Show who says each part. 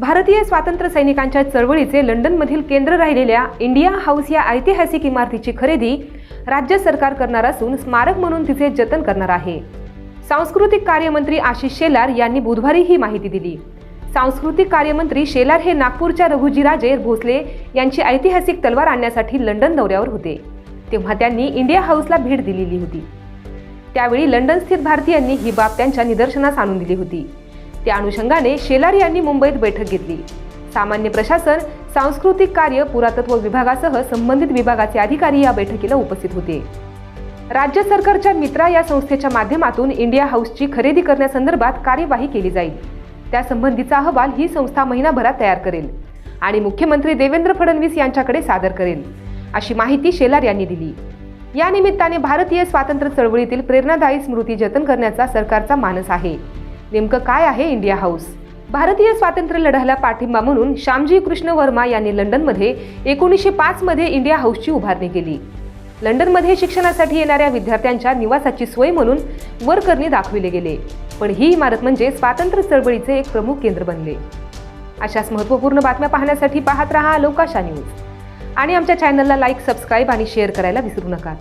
Speaker 1: भारतीय स्वातंत्र्य सैनिकांच्या चळवळीचे लंडनमधील केंद्र राहिलेल्या इंडिया हाऊस या ऐतिहासिक इमारतीची खरेदी राज्य सरकार करणार असून स्मारक म्हणून तिचे जतन करणार आहे. सांस्कृतिक कार्यमंत्री आशिष शेलार यांनी बुधवारी ही माहिती दिली. सांस्कृतिक कार्यमंत्री शेलार हे नागपूरच्या रघुजीराजे भोसले यांची ऐतिहासिक तलवार आणण्यासाठी लंडन दौऱ्यावर होते. तेव्हा त्यांनी इंडिया हाऊसला भेट दिलेली होती. त्यावेळी लंडन स्थित भारतीयांनी ही बाब त्यांच्या निदर्शनास आणून दिली होती. त्या अनुषंगाने शेलार यांनी मुंबईत बैठक घेतली. सामान्य प्रशासन सांस्कृतिक कार्य पुरातत्व विभागासह संबंधित विभागाचे अधिकारी या बैठकीला उपस्थित होते. राज्य सरकारच्या मित्रा या संस्थेच्या माध्यमातून इंडिया हाऊसची खरेदी करण्यासंदर्भात कार्यवाही केली जाईल. त्यासंबंधीचा अहवाल ही संस्था महिनाभरात तयार करेल आणि मुख्यमंत्री देवेंद्र फडणवीस यांच्याकडे सादर करेल अशी माहिती शेलार यांनी दिली. या निमित्ताने भारतीय स्वातंत्र्य चळवळीतील प्रेरणादायी स्मृती जतन करण्याचा सरकारचा मानस आहे. नेमकं काय आहे इंडिया हाऊस? भारतीय स्वातंत्र्य लढ्याला पाठिंबा म्हणून श्यामजी कृष्ण वर्मा यांनी लंडनमध्ये एकोणीसशे पाचमध्ये इंडिया हाऊसची उभारणी केली. लंडनमध्ये शिक्षणासाठी येणाऱ्या विद्यार्थ्यांच्या निवासाची सोय म्हणून वरकरणी दाखविले गेले. पण ही इमारत म्हणजे स्वातंत्र्य चळवळीचे एक प्रमुख केंद्र बनले. अशाच महत्त्वपूर्ण बातम्या पाहण्यासाठी पाहत रहा लोकाशा न्यूज. आणि आमच्या चॅनलला लाईक सबस्क्राईब आणि शेअर करायला विसरू नका.